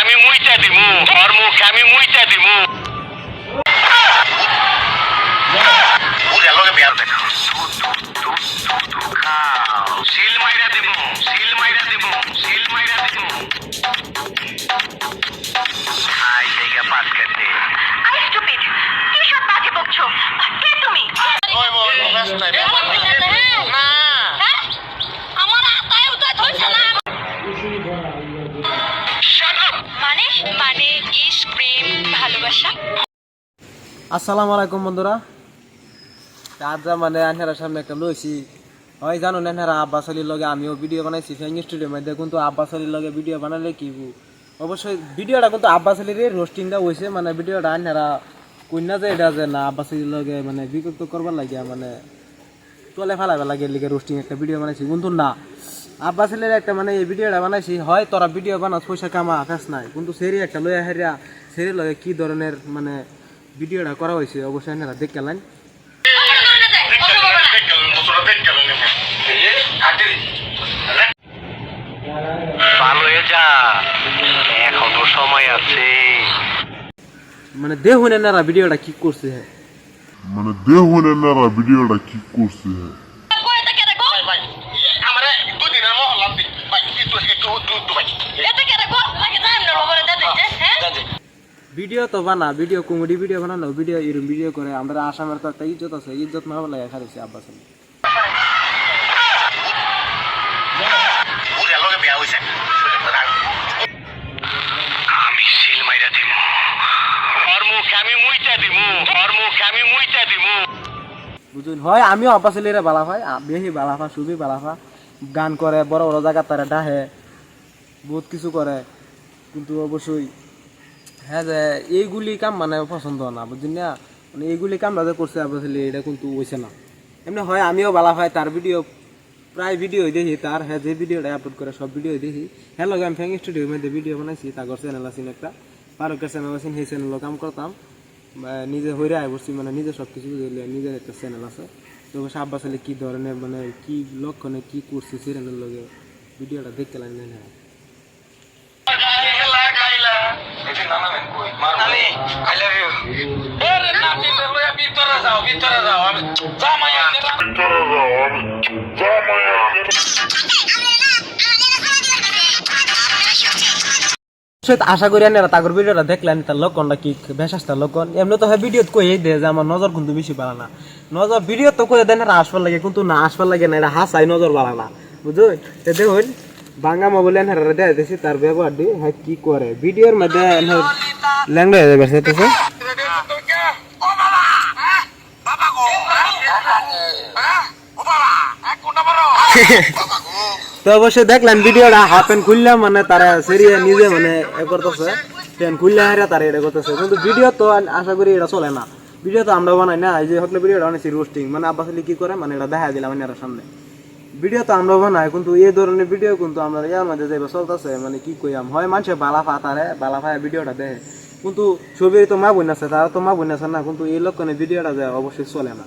আমি মুইটা দিমু ধর্মকে আমি মুইটা দিমু। ভালোবাসা। আসসালামু আলাইকুম বন্ধুরা। আজ মানে সামনে একটা লইছি হয় আব্বাস আলীর লগে আমিও ভিডিও বানাইছি কিন্তু আব্বাস আলীর লগে ভিডিও বানালে কি অবশ্যই ভিডিওটা কিন্তু আব্বাস আলীর রোস্টিংটা হয়েছে মানে ভিডিওটা কন্যা যে এটা যে না আব্বাস আলীর লগে মানে বিকল্প করবার মানে ফেলাবে লাগে লিগে রোস্টিং একটা ভিডিও বানাইছি। কিন্তু না আব্বাস আলীর একটা মানে এই ভিডিওটা বানাইছি, হয় তোরা ভিডিও বানাস, পয়সা কামা আকাশ নাই। কিন্তু সেরি একটা লইয়া হেরিয়া সেরি লগে কি ধরনের মানে ভিডিওটা করা হয়েছে অবশ্যই আপনারা দেখে লাইন হয়ে যা এখনও সময় আছে মানে দেখুন এনারা ভিডিওটা কি করছে? মানে দেখুন এনারা ভিডিওটা কি করছে? আমরা দুদিনের মহল্লা দিই ভাই একটু একটু ভাই এটা কে? গো লাগে টাইম না বাবা দাদা ভিডিও তো বানা ভিডিও কমেডি ভিডিও বানানো ভিডিও এরকম ভিডিও করে আমরা আসামের তো একটা ইজ্জত আছে ইজ্জত আব্বাস ওর মুখ আমি মুইটা দিমু বুঝুন হয় আমিও আব্বাস আলীরা বালা পাই বেশি বালা পা সুবি বালা পা গান করে বড় বড় জায়গা তারা ডাহে বহুত কিছু করে কিন্তু অবশ্যই হ্যাঁ যে এইগুলি কাম মানে পছন্দ না, বুঝলি না? মানে এইগুলি কাম যে করছে আব্বাস আলী এটা কিন্তু হয়েছে না। এমনি হয়, আমিও বালা পাই তার ভিডিও, প্রায় ভিডিও দেখি, তার হ্যাঁ যে ভিডিওটা আপলোড করে সব ভিডিও দেখি। হ্যাঁ লগে আমি ফ্যাং স্টুডিওর মধ্যে ভিডিও বানাইছি, তাগর চ্যানেল আছে একটা। পারকের চ্যানেল আছে, সেই চ্যানেলও কাম করতাম। নিজে হইরে আয় বসছি মানে নিজে সব কিছু নিজের একটা চ্যানেল আছে। তো আব্বাস আলী কী ধরনের মানে কি লক্ষণে কি করছে চ্যানেলের লগে? ভিডিওটা দেখতে লাগলেন হ্যাঁ আই লাভ ইউ আরে নাতি তো লইয়া ভিতরে যাও ভিতরে যাও আমি জামাই আছে সে আশা করি আনেরা তাগর ভিডিওটা দেখলেন তার লক্ষণটা কি ভেসাসটা লক্ষণ। এমনি তো ভিডিও কই দে যে আমার নজর কিন্তু বেশি বাড়া না। নজর ভিডিও তো কই দেন আসবার লাগে কিন্তু না আসবার লাগে না এটা হাসাই নজর বাড়া না। বুঝুন তে দেখুন বাঙ্গা মোবাইল এনহার দেয় দিছি তার ব্যবহার দি হ্যাঁ কি করে? ভিডিওর মধ্যে এনহার ল্যাংড়া যাবে সেটাছে তো অবশ্যই দেখলেন ভিডিওটা হাফ প্যান্ট খুললাম মানে তারা সেরিয়ে নিজে মানে এ করতেছে। প্যান্ট খুললে হারে তারা এটা করতেছে। কিন্তু ভিডিও তো আশা করি এটা চলে না। ভিডিও তো আমরা বানাই না, এই যে হকলে ভিডিওটা বানাইছি রোস্টিং মানে আব্বাস আলী কি করে? মানে এটা দেখা দিলাম এর সামনে। ভিডিও তো আমরা বানাই, কিন্তু এই ধরনের ভিডিও কিন্তু আমরা ইয়ার মধ্যে যাইবা চলতেছে মানে কি কইয়াম হয় মানুষে বালা ফাতারে বালা ফায়া ভিডিওটা দেয়। কিন্তু ছবির তো মা বন্যাছে তারা তো মা বন্যাছে না, কিন্তু এই লক্ষণে ভিডিওটা যায় অবশ্যই চলে না।